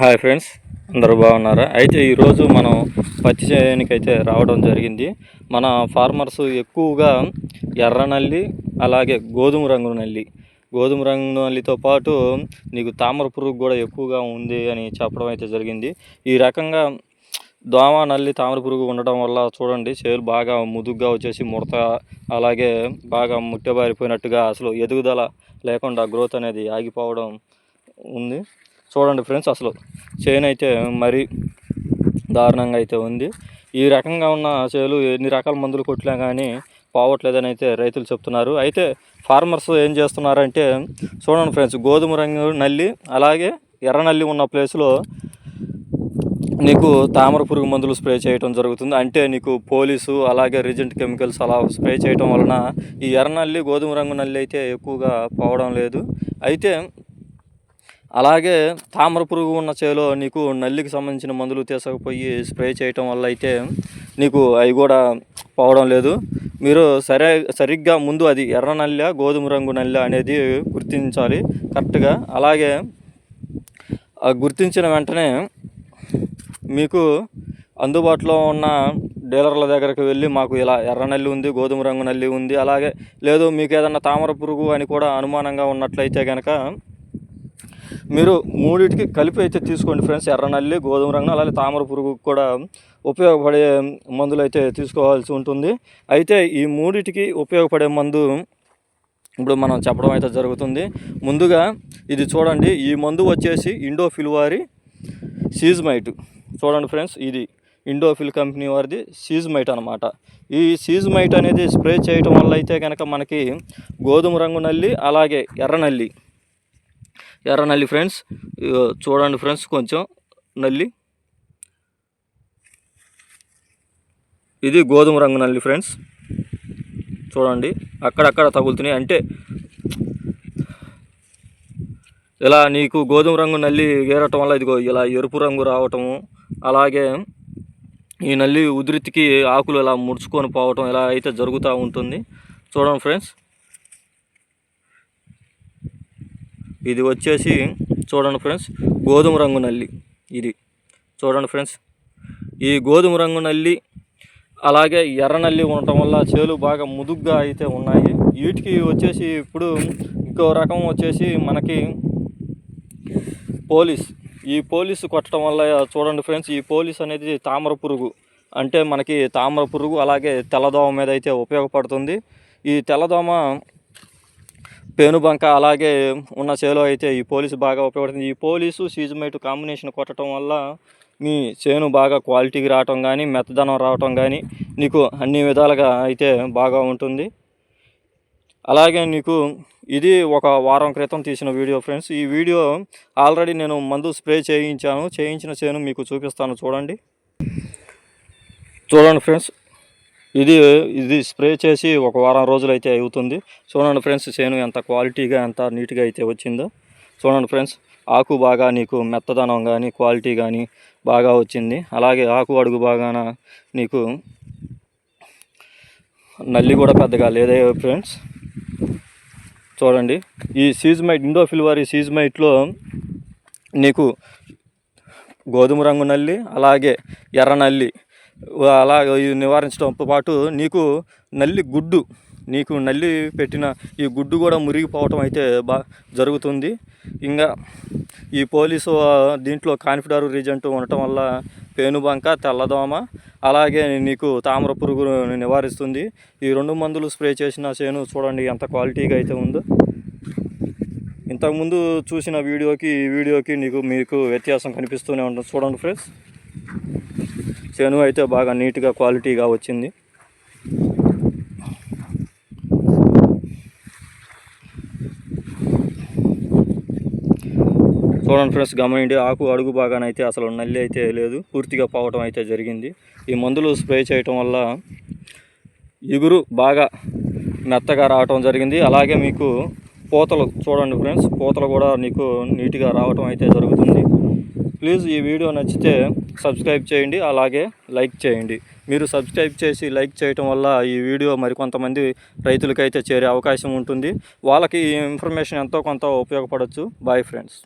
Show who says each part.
Speaker 1: Hi friends అందరూ బాగున్నారా? అయితే ఈరోజు మనం పత్తి చేయడానికి రావడం జరిగింది. మన ఫార్మర్స్ ఎక్కువగా ఎర్ర నల్లి అలాగే గోధుమ రంగు నల్లి. గోధుమ రంగు నల్లితో పాటు నీకు తామర పురుగు కూడా ఎక్కువగా ఉంది అని చెప్పడం అయితే జరిగింది. ఈ రకంగా దోమ నల్లి తామర పురుగు ఉండడం వల్ల చూడండి చేలు బాగా ముదుగ్గా వచ్చేసి ముడత అలాగే బాగా ముట్టెబారిపోయినట్టుగా అసలు ఎదుగుదల లేకుండా గ్రోత్ అనేది ఆగిపోవడం ఉంది. చూడండి ఫ్రెండ్స్ అసలు చేను అయితే మరీ దారుణంగా అయితే ఉంది. ఈ రకంగా ఉన్న చేలు ఎన్ని రకాల మందులు కొట్టినా కానీ పోవట్లేదని అయితే రైతులు చెప్తున్నారు. అయితే ఫార్మర్స్ ఏం చేస్తున్నారంటే చూడండి ఫ్రెండ్స్ గోధుమ రంగు నల్లి అలాగే ఎర్ర నల్లి ఉన్న ప్లేస్లో నీకు తామర పురుగు మందులు స్ప్రే చేయడం జరుగుతుంది. అంటే నీకు పోలీసు అలాగే రిజెంట్ కెమికల్స్ అలా స్ప్రే చేయడం వలన ఈ ఎర్ర నల్లి గోధుమ రంగు నల్లి అయితే ఎక్కువగా పోవడం లేదు. అయితే అలాగే తామర పురుగు ఉన్న చేలో నీకు నల్లికి సంబంధించిన మందులు తీసుకుపోయి స్ప్రే చేయటం వల్ల అయితే నీకు అవి కూడా పోవడం లేదు. మీరు సరే సరిగ్గా ముందు అది ఎర్ర నల్ల గోధుమ రంగు నల్ల అనేది గుర్తించాలి కరెక్ట్గా. అలాగే గుర్తించిన వెంటనే మీకు అందుబాటులో ఉన్న డీలర్ల దగ్గరికి వెళ్ళి మాకు ఇలా ఎర్ర నల్లి ఉంది గోధుమ రంగు నల్లి ఉంది అలాగే లేదు మీకు ఏదన్నా తామర పురుగు అని కూడా అనుమానంగా ఉన్నట్లయితే కనుక మీరు మూడింటికి కలిపి అయితే తీసుకోండి ఫ్రెండ్స్. ఎర్ర నల్లి గోధుమ రంగు అలాగే తామర పురుగు కూడా ఉపయోగపడే మందులు అయితే తీసుకోవాల్సి ఉంటుంది. అయితే ఈ మూడింటికి ఉపయోగపడే మందు ఇప్పుడు మనం చెప్పడం అయితే జరుగుతుంది. ముందుగా ఇది చూడండి. ఈ మందు వచ్చేసి ఇండోఫిల్వారి సీజ్మైట్. చూడండి ఫ్రెండ్స్ ఇది ఇండోఫిల్ కంపెనీ వారిది సీజ్మైట్ అనమాట ఈ సీజ్మైట్ అనేది స్ప్రే చేయటం వల్ల అయితే కనుక మనకి గోధుమ రంగు నల్లి అలాగే ఎర్ర నల్లి ఎర్ర నల్లి ఫ్రెండ్స్. చూడండి ఫ్రెండ్స్ కొంచెం నల్లి. ఇది గోధుమ రంగు నల్లి ఫ్రెండ్స్. చూడండి అక్కడక్కడ తగులుతున్నాయి. అంటే ఇలా నీకు గోధుమ రంగు నల్లి గేరటం వల్ల ఇదిగో ఇలా ఎరుపు రంగు రావటము అలాగే ఈ నల్లి ఉధృతికి ఆకులు ఇలా ముడుచుకొని పోవటం ఇలా అయితే జరుగుతూ ఉంటుంది. చూడండి ఫ్రెండ్స్. ఇది వచ్చేసి చూడండి ఫ్రెండ్స్ గోధుమ రంగు నల్లి ఇది. చూడండి ఫ్రెండ్స్ ఈ గోధుమ రంగు నల్లి అలాగే ఎర్ర నల్లి ఉండటం వల్ల చేలు బాగా ముదుగ్గా అయితే ఉన్నాయి. వీటికి వచ్చేసి ఇప్పుడు ఇంకో రకం వచ్చేసి మనకి పోలీస్. ఈ పోలీస్ కొట్టడం వల్ల చూడండి ఫ్రెండ్స్ ఈ పోలీస్ అనేది తామర పురుగు. అంటే మనకి తామర పురుగు అలాగే తెల్లదోమ మీద అయితే ఉపయోగపడుతుంది. ఈ తెల్లదోమ పేనుబంక అలాగే ఉన్న చేలో అయితే ఈ పోలీసు బాగా ఉపయోగపడుతుంది. ఈ పోలీసు సీజమైట్ కాంబినేషన్ కొట్టడం వల్ల మీ చేను బాగా క్వాలిటీకి రావటం కానీ మెత్తదనం రావటం కానీ నీకు అన్ని విధాలుగా అయితే బాగా ఉంటుంది. అలాగే నీకు ఇది ఒక వారం క్రితం తీసిన వీడియో ఫ్రెండ్స్. ఈ వీడియో ఆల్రెడీ నేను మందు స్ప్రే చేయించాను. చేయించిన చేను మీకు చూపిస్తాను. చూడండి. చూడండి ఫ్రెండ్స్. ఇది ఇది స్ప్రే చేసి ఒక వారం రోజులు అయితే అవుతుంది. చూడండి ఫ్రెండ్స్ చేను ఎంత క్వాలిటీగా ఎంత నీట్గా అయితే వచ్చిందో. చూడండి ఫ్రెండ్స్ ఆకు బాగా నీకు మెత్తదనం కానీ క్వాలిటీ కానీ బాగా వచ్చింది. అలాగే ఆకు అడుగు బాగాన నీకు నల్లి కూడా పెద్దగా లేదే ఫ్రెండ్స్. చూడండి ఈ సీజ్మైట్ ఇండోఫిల్ వారి సీజ్మైట్లో నీకు గోధుమ రంగు నల్లి అలాగే ఎర్ర నల్లి అలా నివారించడంతో పాటు నీకు నల్లి గుడ్డు నీకు నల్లి పెట్టిన ఈ గుడ్డు కూడా మురిగిపోవటం అయితే బా జరుగుతుంది. ఇంకా ఈ పోలీసు దీంట్లో కాన్ఫిడర్ రీజెంట్ ఉండటం వల్ల పేనుబంక తెల్లదోమ అలాగే నీకు తామర పురుగు నివారిస్తుంది. ఈ రెండు మందులు స్ప్రే చేసిన చేను చూడండి ఎంత క్వాలిటీగా అయితే ఉందో. ఇంతకుముందు చూసిన వీడియోకి ఈ వీడియోకి నీకు మీకు వ్యత్యాసం కనిపిస్తూనే ఉంటుంది. చూడండి ఫ్రెండ్స్. చేను అయితే బాగా నీట్గా క్వాలిటీగా వచ్చింది. చూడండి ఫ్రెండ్స్ గమనిండి ఆకు అడుగు బాగానైతే అసలు నల్లి అయితే లేదు. పూర్తిగా పోవటం అయితే జరిగింది. ఈ మందులు స్ప్రే చేయటం వల్ల ఇగురు బాగా మెత్తగా రావటం జరిగింది. అలాగే మీకు పూతలు చూడండి ఫ్రెండ్స్ పూతలు కూడా నీకు నీట్గా రావటం అయితే జరుగుతుంది. ప్లీజ్ ఈ వీడియో నచ్చితే సబ్స్క్రైబ్ చేయండి అలాగే లైక్ చేయండి. మీరు సబ్స్క్రైబ్ చేసి లైక్ చేయటం వల్ల ఈ వీడియో మరికొంతమంది రైతులకైతే చేరే అవకాశం ఉంటుంది. వాళ్ళకి ఈ ఇన్ఫర్మేషన్ ఎంతో కొంత ఉపయోగపడవచ్చు బాయ్ ఫ్రెండ్స్